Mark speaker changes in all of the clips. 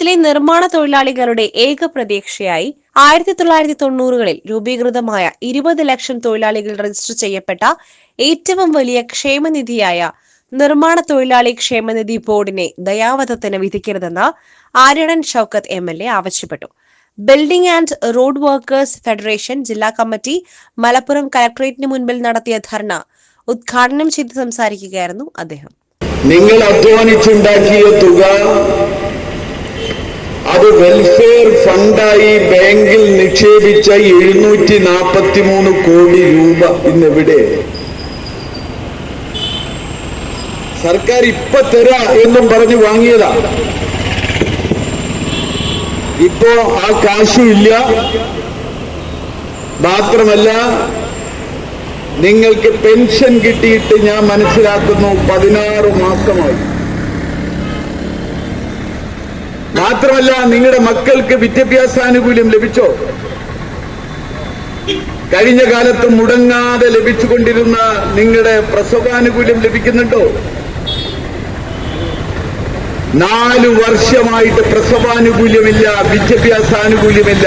Speaker 1: കേരളത്തിലെ നിർമ്മാണ തൊഴിലാളികളുടെ ഏക പ്രതീക്ഷയായി ആയിരത്തി തൊള്ളായിരത്തി തൊണ്ണൂറുകളിൽ രൂപീകൃതമായ ഇരുപത് ലക്ഷം തൊഴിലാളികൾ രജിസ്റ്റർ ചെയ്യപ്പെട്ട ഏറ്റവും വലിയ ക്ഷേമനിധിയായ നിർമ്മാണ തൊഴിലാളി ക്ഷേമനിധി ബോർഡിനെ ദയാവധത്തിന് വിധിക്കരുതെന്ന് Aryadan Shoukath M L A ആവശ്യപ്പെട്ടു. Building and road workers federation ജില്ലാ കമ്മിറ്റി മലപ്പുറം കലക്ടറേറ്റിന് മുൻപിൽ നടത്തിയ ധർണ ഉദ്ഘാടനം ചെയ്ത് സംസാരിക്കുകയായിരുന്നു അദ്ദേഹം.
Speaker 2: നിങ്ങൾ അധ്വാനിച്ചുണ്ടാക്കിയ തുക അത് വെൽഫെയർ ഫണ്ടായി ബാങ്കിൽ നിക്ഷേപിച്ച എഴുന്നൂറ്റി നാൽപ്പത്തി മൂന്ന് കോടി രൂപ ഇന്നെവിടെ? സർക്കാർ ഇപ്പൊ തരാ എന്നും പറഞ്ഞു വാങ്ങിയതാ. ഇപ്പോ ആ കാശും ഇല്ല. മാത്രമല്ല നിങ്ങൾക്ക് പെൻഷൻ കിട്ടിയിട്ട് ഞാൻ മനസ്സിലാക്കുന്നു പതിനാറ് മാസമായി. മാത്രമല്ല നിങ്ങളുടെ മക്കൾക്ക് വിദ്യാഭ്യാസാനുകൂല്യം ലഭിച്ചോ? കഴിഞ്ഞ കാലത്ത് മുടങ്ങാതെ ലഭിച്ചുകൊണ്ടിരുന്ന നിങ്ങളുടെ പ്രസവാനുകൂല്യം ലഭിക്കുന്നുണ്ടോ? നാലു വർഷമായിട്ട് പ്രസവാനുകൂല്യമില്ല വിദ്യാഭ്യാസാനുകൂല്യമില്ല.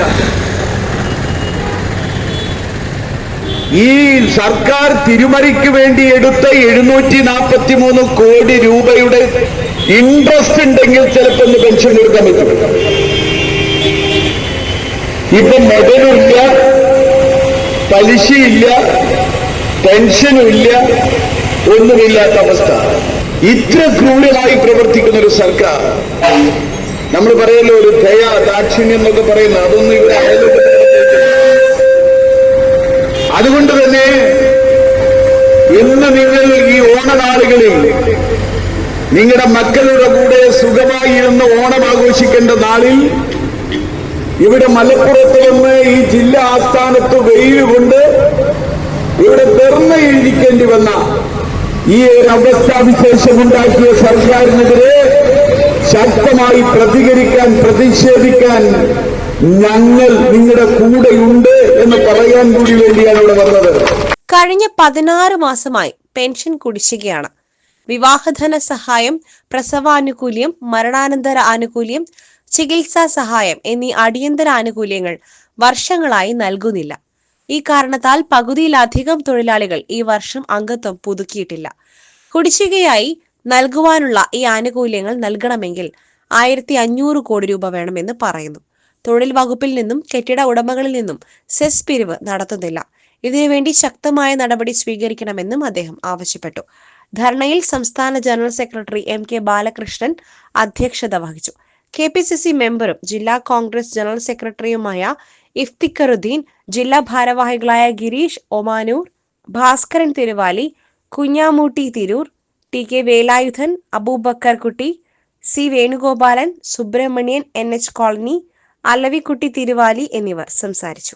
Speaker 2: ഈ സർക്കാർ തിരുമറിക്ക് വേണ്ടി എടുത്ത എഴുന്നൂറ്റി നാൽപ്പത്തി മൂന്ന് കോടി രൂപയുടെ ഇൻട്രസ്റ്റ് ഉണ്ടെങ്കിൽ ചിലപ്പോൾ ഒന്ന് പെൻഷൻ കൊടുക്കാൻ പറ്റും. ഇപ്പൊ മുതലുമില്ല പലിശയില്ല പെൻഷനും ഇല്ല ഒന്നുമില്ലാത്ത അവസ്ഥ. ഇത്ര ക്രൂരമായി പ്രവർത്തിക്കുന്ന ഒരു സർക്കാർ. നമ്മൾ പറയല്ലോ ഒരു ദയ ദാക്ഷിണ്യം എന്നൊക്കെ പറയുന്നത് അതൊന്നും ഇവിടെ അതുകൊണ്ട് തന്നെ ഇന്ന് നിങ്ങൾ ഈ ഓണനാളുകളിൽ നിങ്ങളുടെ മക്കളുടെ കൂടെ സുഖമായി ഇരുന്ന് ഓണം ആഘോഷിക്കേണ്ട നാളിൽ ഇവിടെ മലപ്പുറത്ത് നിന്ന് ഈ ജില്ലാ ആസ്ഥാനത്ത് വെയിൽ കൊണ്ട് ഇവിടെ തെർന്നയിരിക്കേണ്ടി വന്ന ഈ ഒരു അവസ്ഥാവിശേഷം ഉണ്ടാക്കിയ സർക്കാരിനെതിരെ ശക്തമായി പ്രതികരിക്കാൻ പ്രതിഷേധിക്കാൻ ഞങ്ങൾ നിങ്ങളുടെ കൂടെയുണ്ട് എന്ന് പറയാൻ കൂടി വേണ്ടിയാണ് ഇവിടെ വന്നത്.
Speaker 1: കഴിഞ്ഞ പതിനാറ് മാസമായി പെൻഷൻ കുടിശ്ശികയാണ്. വിവാഹധന സഹായം പ്രസവാനുകൂല്യം മരണാനന്തര ആനുകൂല്യം ചികിത്സാ സഹായം എന്നീ അടിയന്തര ആനുകൂല്യങ്ങൾ വർഷങ്ങളായി നൽകുന്നില്ല. ഈ കാരണത്താൽ പകുതിയിലധികം തൊഴിലാളികൾ ഈ വർഷം അംഗത്വം പുതുക്കിയിട്ടില്ല. കുടിശ്ശികയായി നൽകുവാനുള്ള ഈ ആനുകൂല്യങ്ങൾ നൽകണമെങ്കിൽ ആയിരത്തി അഞ്ഞൂറ് കോടി രൂപ വേണമെന്ന് പറയുന്നു. തൊഴിൽ വകുപ്പിൽ നിന്നും കെട്ടിട ഉടമകളിൽ നിന്നും സെസ് പിരിവ് നടത്തുന്നില്ല. ഇതിനുവേണ്ടി ശക്തമായ നടപടി സ്വീകരിക്കണമെന്നും അദ്ദേഹം ആവശ്യപ്പെട്ടു. ധർണയിൽ സംസ്ഥാന general secretary M K Balakrishnan അധ്യക്ഷത വഹിച്ചു. കെ പി സി സി മെമ്പറും ജില്ലാ കോൺഗ്രസ് ജനറൽ സെക്രട്ടറിയുമായ ഇഫ്തിഖറുദ്ദീൻ ജില്ലാ ഭാരവാഹികളായ Gireesh Omanoor Bhaskaran Thiruvali Kunhamootty Tirur T K Velayudhan Aboobacker Kutty C Venugopalan Subrahmanian N H colony Alavikutty Thiruvali എന്നിവർ സംസാരിച്ചു.